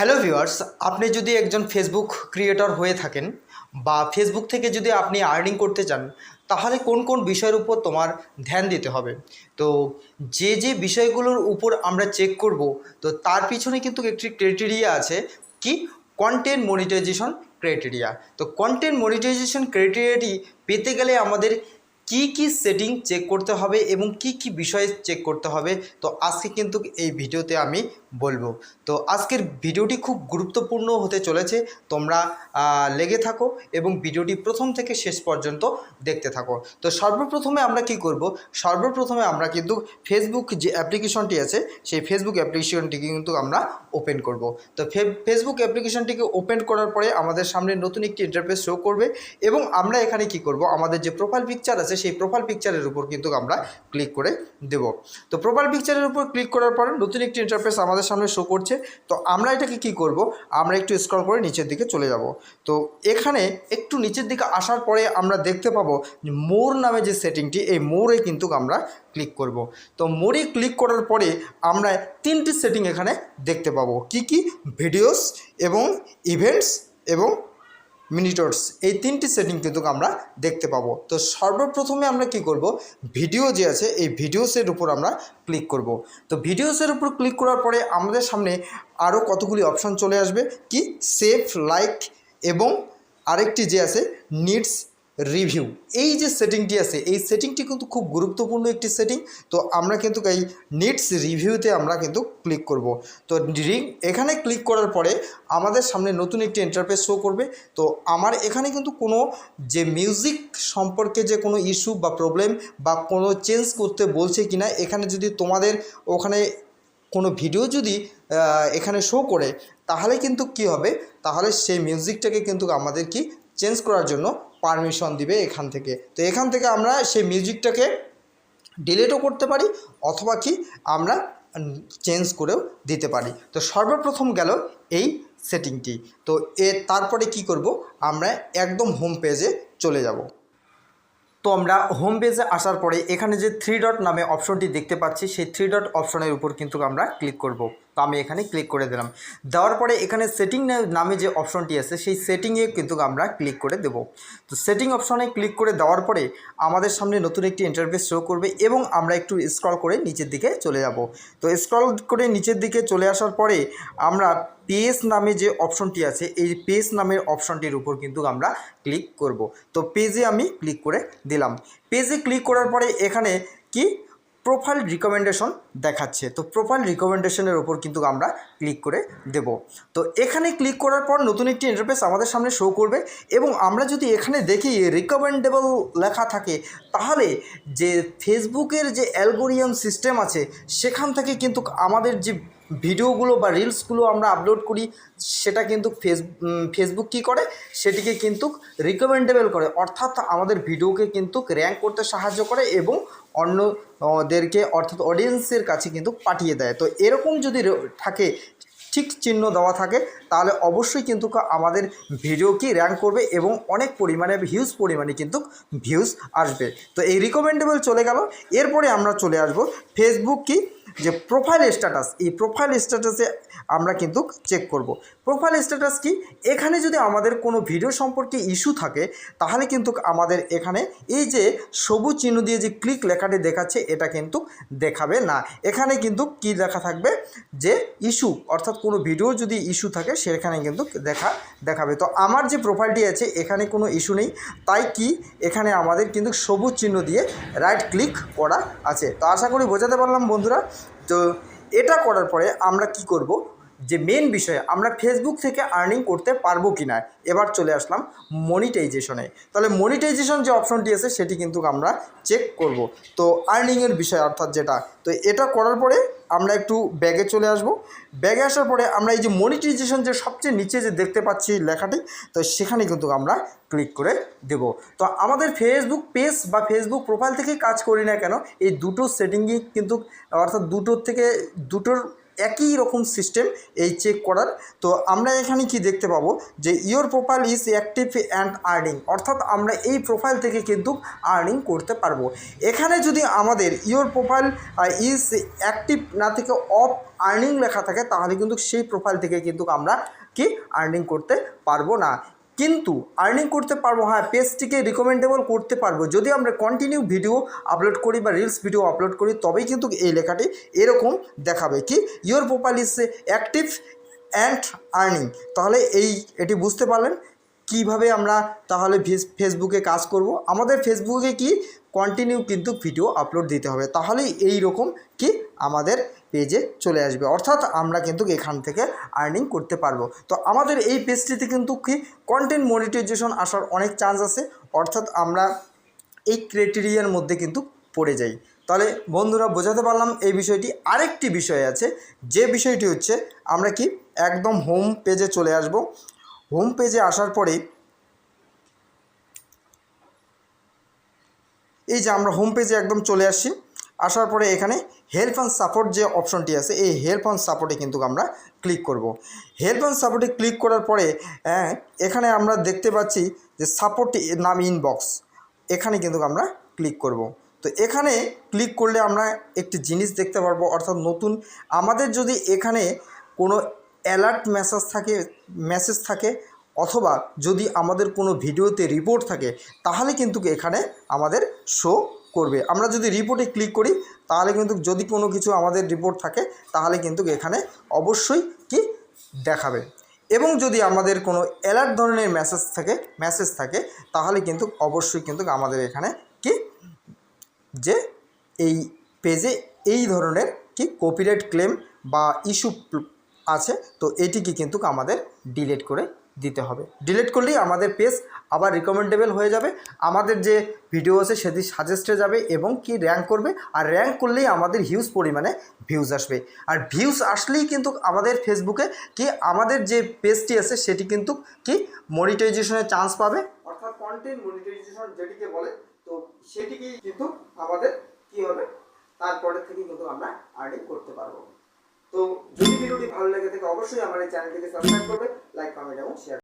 Hello viewers, আপনি যদি একজন ফেসবুক ক্রিয়েটর হয়ে থাকেন বা ফেসবুক থেকে যদি আপনি আর্নিং করতে চান, তাহলে কোন কোন বিষয়ের উপর তোমার ধ্যান দিতে হবে? তো যে যে বিষয়গুলোর উপর আমরা চেক করব, তো তার পিছনে কিন্তু একটি ক্রাইটেরিয়া আছে কি? কন্টেন্ট মনিটাইজেশন ক্রাইটেরিয়া তো কন্টেন্ট মনিটাইজেশন ক্রাইটেরিয়াটি পেতে গেলে আমাদের কি কি সেটিং চেক করতে হবে এবং কি কি বিষয়ে চেক করতে হবে? তো আজকে কিন্তু এই ভিডিওতে আমি বলব। তো আজকের ভিডিওটি খুব গুরুত্বপূর্ণ হতে চলেছে। তোমরা লেগে থাকো এবং ভিডিওটি প্রথম থেকে শেষ পর্যন্ত দেখতে থাকো। তো সর্বপ্রথমে আমরা কি করব? সর্বপ্রথমে আমরা কিন্তু ফেসবুক যে অ্যাপ্লিকেশনটি আছে, সেই ফেসবুক অ্যাপ্লিকেশনটিকে কিন্তু আমরা ওপেন করব। তো ফেসবুক অ্যাপ্লিকেশনটিকে ওপেন করার পরে আমাদের সামনে নতুন একটি ইন্টারফেস শো করবে এবং আমরা এখানে কি করব? আমাদের যে প্রোফাইল পিকচার আছে সেই প্রোফাইল পিকচারের উপর কিন্তু আমরা ক্লিক করে দেব। তো প্রোফাইল পিকচারের উপর ক্লিক করার পরে নতুন একটি ইন্টারফেস আমাদের সামনে শো করছে। তো আমরা এটাকে কি করব? আমরা একটু স্ক্রল করে নিচের দিকে চলে যাব। তো এখানে একটু নিচের দিকে আসার পরে আমরা দেখতে পাবো মোর নামে যে সেটিংটি এই মোরে কিন্তু আমরা ক্লিক করব। তো মোরে ক্লিক করার পরে আমরা তিনটি সেটিং এখানে দেখতে পাবো। কি কি? ভিডিওস এবং ইভেন্টস এবং মিনিটস এই তিনটি সেটিং কিন্তু আমরা দেখতে পাবো। তো সর্বপ্রথমে আমরা কি করব? ভিডিও যে আছে, এই ভিডিওসের উপর আমরা ক্লিক করব। তো ভিডিওসের উপর ক্লিক করার পরে আমাদের সামনে আরও কতগুলি অপশন চলে আসবে। কি? সেফ লাইক এবং আরেকটি যে আছে, নিডস রিভিউ এই যে সেটিংটি আছে, এই সেটিংটি কিন্তু খুব গুরুত্বপূর্ণ একটি সেটিং তো আমরা কিন্তু এই নিডস রিভিউতে আমরা কিন্তু ক্লিক করব। তো রি- এখানে ক্লিক করার পরে আমাদের সামনে নতুন একটি ইন্টারফেস শো করবে। তো আমার এখানে কিন্তু কোনো যে মিউজিক সম্পর্কে যে কোনো ইস্যু বা প্রবলেম বা কোনো চেঞ্জ করতে বলছে কি না এখানে যদি তোমাদের ওখানে কোনো ভিডিও যদি এখানে শো করে, তাহলে কিন্তু কি হবে? তাহলে সেই মিউজিকটাকে কিন্তু আমাদের কি চেঞ্জ করার জন্য পারমিশন দিবে এখান থেকে। তো এখান থেকে আমরা সেই মিউজিকটাকে ডিলিটও করতে পারি, অথবা কি আমরা চেঞ্জ করেও দিতে পারি। তো সর্বপ্রথম গেল এই সেটিংটি তো এ তারপরে কি করব? আমরা একদম হোম পেজে চলে যাব। তো আমরা হোম পেজে আসার পরে এখানে যে থ্রি ডট নামে অপশনটি দেখতে পাচ্ছি, সেই থ্রি ডট অপশনের উপর কিন্তু আমরা ক্লিক করব। তো আমি এখানে ক্লিক করে দিলাম। দেওয়ার পরে এখানে সেটিং নামে যে অপশনটি আছে, সেই সেটিংয়ে কিন্তু আমরা ক্লিক করে দেব। তো সেটিং অপশনে ক্লিক করে দেওয়ার পরে আমাদের সামনে নতুন একটি ইন্টারফেস শো করবে এবং আমরা একটু স্ক্রল করে নিচের দিকে চলে যাব। তো স্ক্রল করে নিচের দিকে চলে আসার পরে আমরা পেজ নামে যে অপশনটি আছে, এই পেজ নামের অপশনটির উপর কিন্তু আমরা ক্লিক করব। তো পেজে আমি ক্লিক করে দিলাম। পেজে ক্লিক করার পরে এখানে কি? প্রোফাইল রিকমেন্ডেশন দেখাচ্ছে। তো প্রোফাইল রিকমেন্ডেশনের ওপর কিন্তু আমরা ক্লিক করে দেব। তো এখানে ক্লিক করার পর নতুন একটি ইন্টারফেস আমাদের সামনে শো করবে এবং আমরা যদি এখানে দেখি রিকমেন্ডেবল লেখা থাকে, তাহলে যে ফেসবুকের যে অ্যালগোরিয়াম সিস্টেম আছে, সেখান থেকে কিন্তু আমাদের যে ভিডিওগুলো বা রিলসগুলো আমরা আপলোড করি, সেটা কিন্তু ফেস ফেসবুক কী করে? সেটিকে কিন্তু রিকমেন্ডেবল করে। অর্থাৎ আমাদের ভিডিওকে কিন্তু র্যাঙ্ক করতে সাহায্য করে এবং অন্যদেরকে, অর্থাৎ অডিয়েন্সের কাছে কিন্তু পাঠিয়ে দেয়। তো এরকম যদি থাকে, ঠিক চিহ্ন দেওয়া থাকে তাহলে অবশ্যই কিন্তু আমাদের ভিডিও কি র্যাঙ্ক করবে এবং অনেক পরিমাণে হিউজ পরিমাণে কিন্তু ভিউজ আসবে। তো এই রিকমেন্ডেবল চলে গেল। এরপরে আমরা চলে আসব ফেসবুক কি? যে প্রোফাইল স্ট্যাটাস এই প্রোফাইল স্ট্যাটাসে আমরা কিন্তু চেক করব। প্রোফাইল স্ট্যাটাস কি? এখানে যদি আমাদের কোনো ভিডিও সম্পর্কে ইস্যু থাকে, তাহলে কিন্তু আমাদের এখানে এই যে সবুজ চিহ্ন দিয়ে যে ক্লিক লেখাটি দেখাচ্ছে, এটা কিন্তু দেখাবে না। এখানে কিন্তু কি লেখা থাকবে? যে ইস্যু অর্থাৎ কোনো ভিডিও যদি ইস্যু থাকে সেখানে কিন্তু দেখা, দেখাবে। তো আমার যে প্রোফাইলটি আছে, এখানে কোনো ইস্যু নেই। তাই কি, এখানে আমাদের কিন্তু সবুজ চিহ্ন দিয়ে রাইট ক্লিক করা আছে। তো আশা করি বোঝাতে পারলাম বন্ধুরা। তো এটা করার পরে আমরা কি করব? যে মেন বিষয়, আমরা ফেসবুক থেকে আর্নিং করতে পারব কি না এবার চলে আসলাম মনিটাইজেশনে তাহলে মনিটাইজেশন যে অপশনটি আছে, সেটি কিন্তু আমরা চেক করব। তো আর্নিংয়ের বিষয় অর্থাৎ যেটা, তো এটা করার পরে আমরা একটু ব্যাগে চলে আসব। ব্যাগে আসার পরে আমরা এই যে মনিটাইজেশন যে সবচেয়ে নিচে যে দেখতে পাচ্ছি লেখাটি, তো সেখানে কিন্তু আমরা ক্লিক করে দেব। তো আমাদের ফেসবুক পেজ বা ফেসবুক প্রোফাইল থেকে কাজ করি না কেন, এই দুটো সেটিংই কিন্তু, অর্থাৎ দুটোর থেকে, দুটোর একই রকম সিস্টেম এই চেক করার। তো আমরা এখানে কি দেখতে পাবো? যে your profile is active and earning অর্থাৎ আমরা এই প্রোফাইল থেকে কিন্তু আর্নিং করতে পারব। এখানে যদি আমাদের ইওর প্রোফাইল ইজ অ্যাক্টিভ না থেকে অফ আর্নিং লেখা থাকে, তাহলে কিন্তু সেই প্রোফাইল থেকে কিন্তু আমরা কি আর্নিং করতে পারব না। কিন্তু আর্নিং করতে পারব হ্যাঁ পেজটিকে রিকমেন্ডেবল করতে পারব। যদি আমরা কন্টিনিউ ভিডিও আপলোড করি বা রিলস ভিডিও আপলোড করি, তবেই কিন্তু এই লেখাটি এরকম দেখাবে। কি? Your profile is active and earning তাহলে এই, এটি বুঝতে পারলেন কীভাবে আমরা তাহলে ফেস- ফেসবুকে কাজ করব। আমাদের ফেসবুকে কি? কন্টিনিউ কিন্তু ভিডিও আপলোড দিতে হবে। তাহলেই এই রকম কি আমাদের পেজে চলে আসবে। অর্থাৎ আমরা কিন্তু এখান থেকে আর্নিং করতে পারব। তো আমাদের এই পেজটিতে কিন্তু কি? কন্টেন্ট মনিটাইজেশন আসার অনেক চান্স আছে। অর্থাৎ আমরা এই ক্রাইটেরিয়ার মধ্যে কিন্তু পড়ে যাই। তাহলে বন্ধুরা, বোঝাতে পারলাম এই বিষয়টি। আরেকটি বিষয় আছে, যে বিষয়টি হচ্ছে আমরা কি? একদম হোম পেজে চলে আসব। হোম পেজে আসার পরে এই যে আমরা হোম পেজে একদম চলে আসছি। আসার পরে এখানে হেল্প অ্যান্ড সাপোর্ট যে অপশনটি আছে, এই হেল্প অ্যান্ড সাপোর্টে কিন্তু আমরা ক্লিক করব। হেল্প অ্যান্ড সাপোর্টে ক্লিক করার পরে এখানে আমরা দেখতে পাচ্ছি যে সাপোর্ট নাম ইনবক্স এখানে কিন্তু আমরা ক্লিক করব। তো এখানে ক্লিক করলে আমরা একটি জিনিস দেখতে পারব, অর্থাৎ নতুন, আমাদের যদি এখানে কোনো অ্যালার্ট মেসেজ থাকে মেসেজ থাকে, অথবা যদি আমাদের কোনো ভিডিওতে রিপোর্ট থাকে, তাহলে কিন্তু এখানে আমাদের শো করবে। আমরা যদি রিপোর্টে ক্লিক করি, তাহলে কিন্তু যদি কোনো কিছু আমাদের রিপোর্ট থাকে, তাহলে কিন্তু এখানে অবশ্যই কি দেখাবে। এবং যদি আমাদের কোনো অ্যালার্ট ধরনের মেসেজ থাকে মেসেজ থাকে, তাহলে কিন্তু অবশ্যই কিন্তু আমাদের এখানে কি যে এই পেজে এই ধরনের কি কপিরাইট ক্লেম বা ইস্যু আছে, তো এটিকে কিন্তু আমাদের ডিলিট করে দিতে হবে। ডিলিট করলেই আমাদের পেজ আবার রিকমেন্ডেবল হয়ে যাবে। আমাদের যে ভিডিও আছে সেটি সাজেস্টে যাবে এবং কি র্যাঙ্ক করবে, আর র্যাঙ্ক করলেই আমাদের হিউজ পরিমাণে ভিউজ আসবে। আর ভিউজ আসলেই কিন্তু আমাদের ফেসবুকে কি আমাদের যে পেজটি আছে সেটি কিন্তু কি মনিটাইজেশনের চান্স পাবে। অর্থাৎ কন্টেন্ট মনিটাইজেশন যেটিকে বলে, তো সেটিকেই কিন্তু আমাদের কি হবে? তারপরে থেকে কিন্তু আমরা আর্নিং করতে পারব। তো যদি ভিডিওটি ভালো লেগে থাকে, অবশ্যই আমার এই চ্যানেলটিকে সাবস্ক্রাইব করবে লাইক কমেন্ট এবং শেয়ার